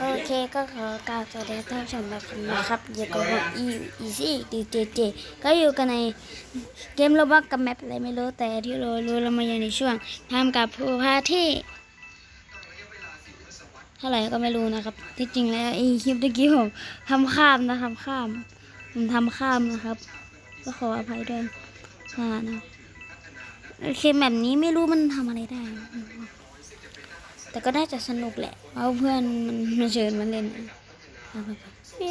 โอเคก็ขอกล่าวสวัสดีท่านผู้ชมทุกคนนะครับอยู่กับผมอีอีซี่ดีเจเจก็อยู่กันในเกมโรบักกับแมปอะไรไม่รู้แต่ที่รู้รู้เรามาอยู่ในช่วงทำกับผู้พาที่เท่าไหร่ก็ไม่รู้นะครับ ที่จริงแล้วไอีคลิปตะกี้ผมทำข้ามนะครับข้ามผมทำข้ามนะครับ ก็ขออภัยด้วยนะโอเคแบบนี้ไม่รู้มันทำอะไรได้ แต่ก็น่าจะสนุกแหละเพราะเพื่อนมันมาเชิญมาเล่นอาไปไปฮิ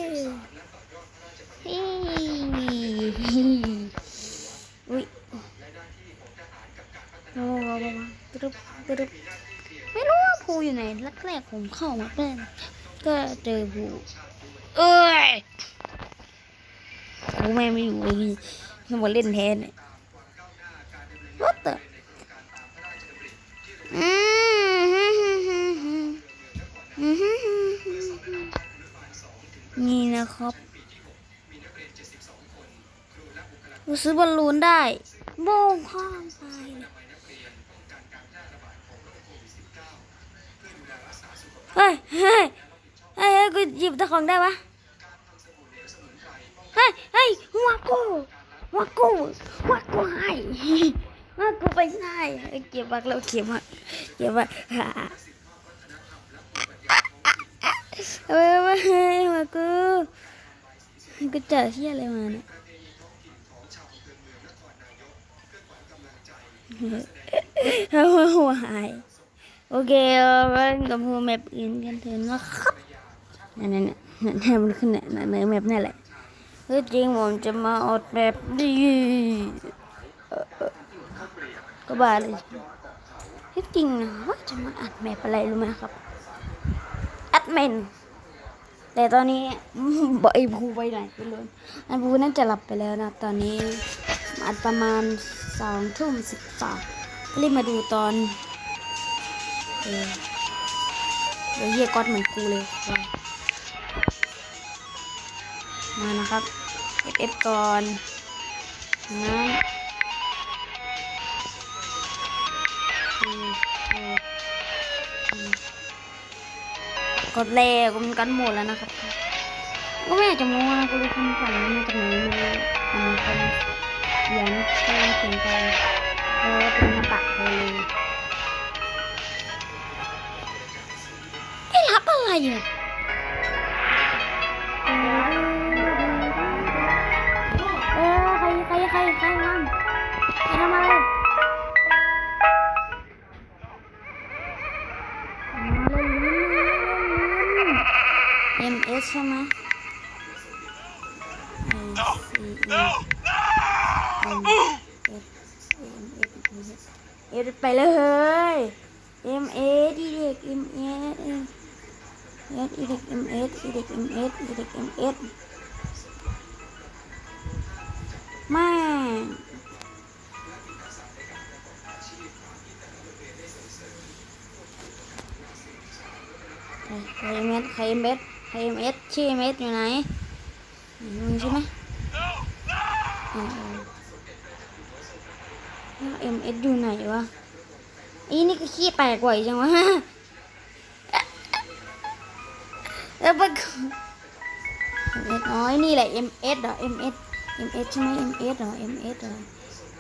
อุ้ยโอ้โหตรึบตรึบไม่รู้ว่าภูอยู่ไหนแรกๆผมเข้ามาเล่นก็เจอภูเอ้ยภูแม่ไม่อยู่เลยมันมาเล่นแทนเนี่ย What the อืม นี่นะครับเราซื้อบอลลูนได้โบงข้ามไปเฮ้ยเฮ้ยเฮ้ยเฮ้ยกูหยิบตะของได้ปะเฮ้ยเฮ้ยหัวกูหัวกูหัวกูให้หัวกูไปไหนเอ้ยเก็บบักแล้วเก็บบักเก็บบัก เฮ้ยเฮ้ยเฮ้ยหัวกูกูเจอเชี่ยอะไรมาเนี่ยเอาหัวหายโอเคเราไปกับหัวแมปอื่นกันเถอะนะครับนั่นนั่นนั่นมันขึ้นเนี่ยนั่นแมปนั่นแหละคือจริงผมจะมาอดแบบดีเอ่อเอ่อก็บ้าเลยที่จริงนะว่าจะมาอัดแมปอะไรรู้ไหมครับ อัดเมนแต่ตอนนี้บอยภูไปไหนไปเลยอันภูน่าจะหลับไปแล้วนะ ตอนนี้อัดประมาณสองทุ่มสิบสองรีบมาดูตอนเออเดี๋ยวเฮียก๊อตเหมือนกูเลยมานะครับเอฟเอฟก่อนนะ กดแล้วมันกันหมดแล้วนะครับ ก็ไม่อยากจะโม้นะก็รู้คำสั่งนี้มาจากไหนไม่รู้มันเป็นเขียนเขียนเขียนไปเออเป็นหน้าปะเลยได้รับอะไรอะ เอไปเลย M A ดีเด็ก M A S อีเด็ก M S อีเด็ก M S อีเด็ก M S แม่ใครเม็ดใครเม็ดใครเม็ดชื่อเม็ดอยู่ไหนมึงใช่ไหม เอ็มเอสอยู่ไหนวะอีนี่ก็ขี้แตกไหวจังวะเออปะเอ็มเอสอ๋อยนี่แหละเอ็มเอสเหรอเอ็มเอสเอ็มเอสใช่ไหมเอ็มเอสเหรอเอ็มเอสเหรอ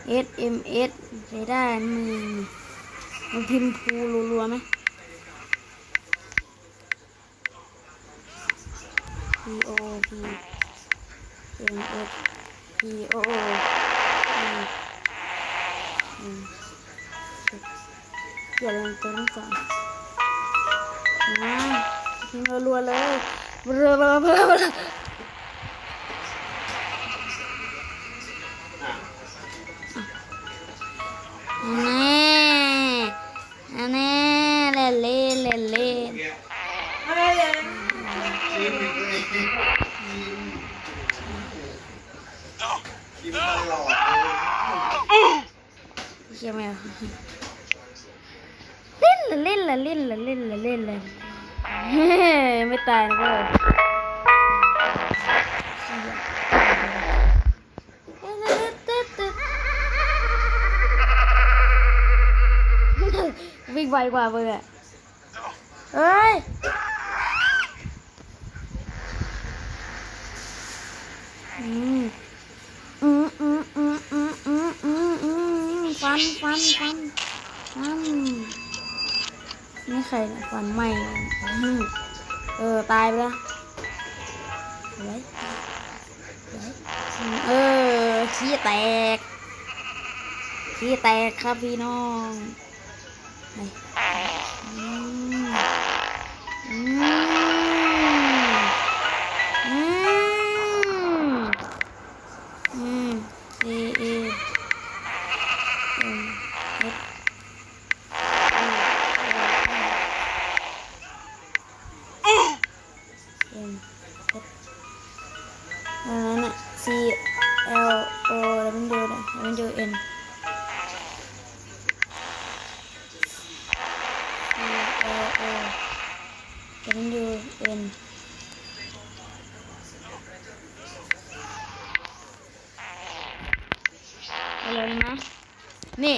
เอสเอ็มเอสใช้ได้มึงมึงพิมพ์พูรัวๆไหม P O P M S P O O P อืมอย่าลงตัวทั้องนะพิมพ์รัวๆเลยรัวๆรัวๆ Xem nào Lên là lên là lên là lên là lên là Mới tài nữa rồi Vinh bay qua vừa ạ ơi Mm. ฟันฟันฟันนี่ใครฟันใหม่เออตายไปแล้วเออขี้แตกขี้แตกครับพี่น้อง C L O แล้วมันเจอยู่เมันเจอะไรนะนี่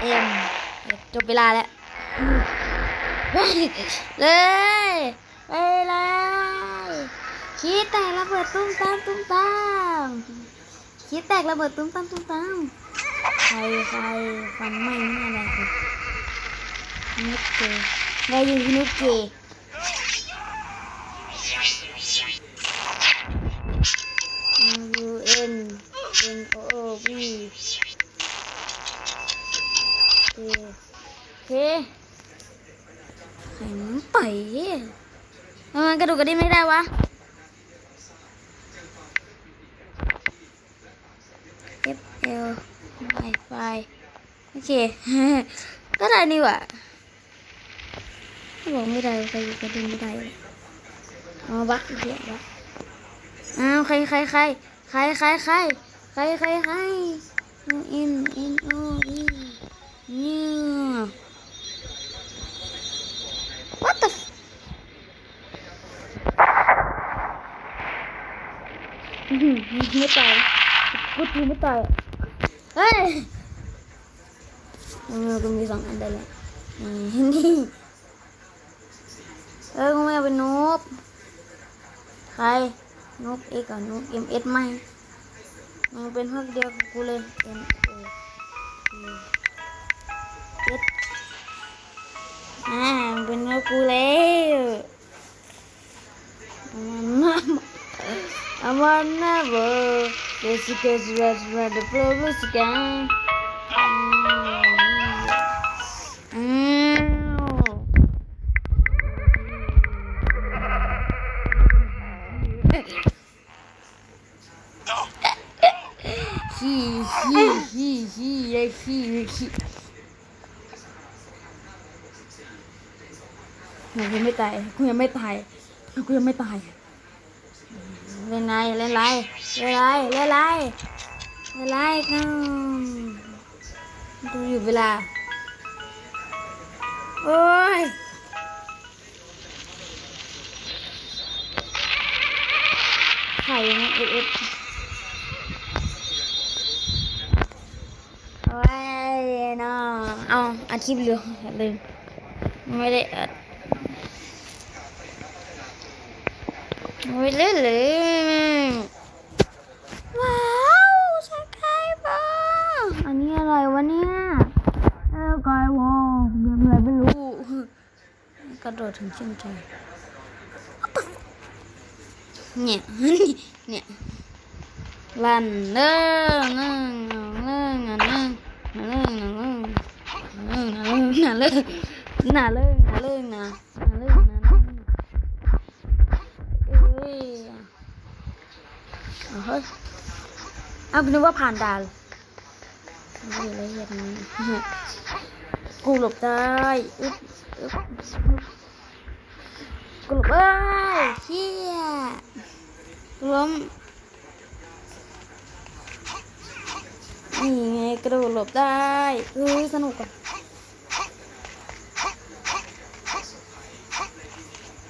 เอ็มจบเวลาแล้วเล่ ขี้แตกระเบิดตุ้มตามตุ้มตามขี้แตกระเบิดตุ้มตามตุ้มตามใครใครฟันไม้นี่อะไรกันนุกเกย์ไงยิงนุกเกย์ U N N O O V เเคไข่มันไปทำไมกระดูกกระดิ่งไม่ได้วะ F L Y Y โอเค ก็ได้นี่หว่ะถ้าบอกไม่ได้ใครอยู่กระดิ่งไม่ได้เอ๋อบักเหี้ยวบักอ้าวใครใครใครใครใครใครใครใครใคร N N O E เนี่ย What the f ไม่ตาย กูตีไม่ตายเฮ้ยเออกูมีสองอันได้แล้วนี่นี่เออกูไม่เอาเป็นนกใครนกเอ็กกับนกเอ็มเอสไม่มันเป็นพวกเดียวกับกูเลยเอ็นโอเอสอ่าเป็นนกกูแล้วอามันน่าเบอ Jessica's red red the blue sky. He he he he he he. ยังไม่ตายกูยังไม่ตายกูยังไม่ตาย เล่นไรเล่นไรเล่นไรเล่นไรเล่นไรกันดูอยู่เวลา โอ้ยไข่ยังเอฟเอฟโอ้ยน้องเอาอาชีพเรือลืมไม่ได้อัด ไม่เล่นเลยว้าวใช่ไก่บ้าอันนี้อะไรวะเนี่ยเออไก่วอเรื่องอะไรไม่รู้กระโดดถึงเส้นใจเนี่ยเนี่ยลันเนิ่งเนิ่งเนิ่งเนิ่งเนิ่งเนิ่งเนิ่งเนิ่งเนิ่งเนิ่งเนิ่งเนิ่งเนิ่งเนิ่งเนิ่งเนิ่งเนิ่งเนิ่งเนิ่งเอ้ยเอาเฮ้ยเอาคิดว่าผ่านด่านไม่อยู่ละเอียดนี้กูหลบได้อึ๊บอึ๊บกูหลบเอ้ยเชี่ยล้มนี่ไงกระโดดหลบได้เฮ้สนุกอะ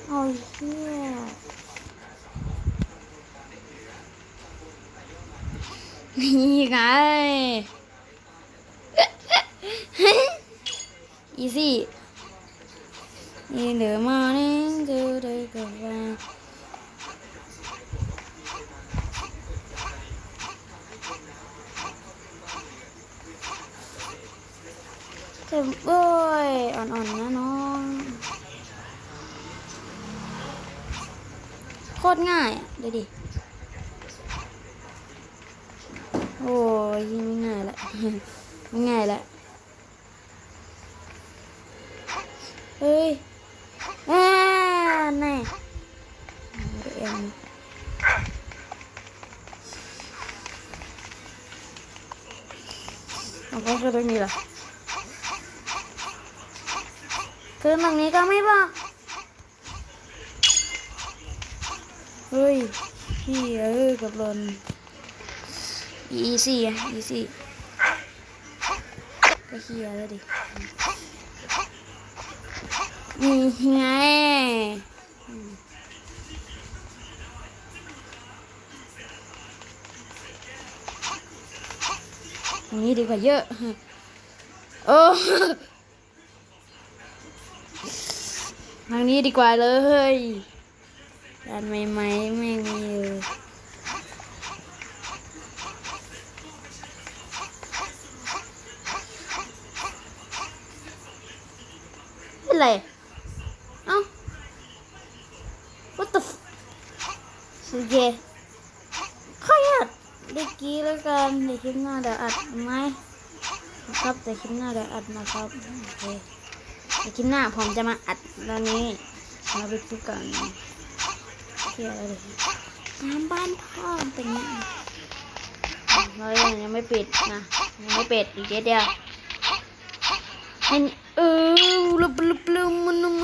โอ้ยเชี่ย นี่ไงอีซี่นี่เดือมาเนี่ยดูดูกันว่าเต็มเบ้ยอ่อนๆนะน้องโคตรง่ายดูดิ ยยิ่งไม่ง่ายละไม่ง่ายละเฮ้ยอ่าแน่เอ็มเอาก็คือตรงนี้เหรอคือตรงนี้ก็ไม่บอกเฮ้ยพี่เออกับลน อีซี่อะอีซี่ก็เฮียแล้วดินี่ไงอืมอันนี้ดีกว่าเยอะ โอ้ทางนี้ดีกว่าเลยด้านใหม่ๆไม่มีเลย เป็นไร เอ้า what the โอเคขออัดเด็กกี้แล้วกันเดี๋ยวคลิปหน้าเดี๋ยวอัดไหมนะครับแต่คลิปหน้าเดี๋ยวอัดนะครับโอเคเดี๋ยวคลิปหน้าผมจะมาอัดตอนนี้มาไปดูกันเที่ยวอะไรน้ำบ้านพ่อเป็นยังไงเรายังไม่ปิดนะยังไม่ปิดอีกเดียวให้ เออลุบลุบลุบมันม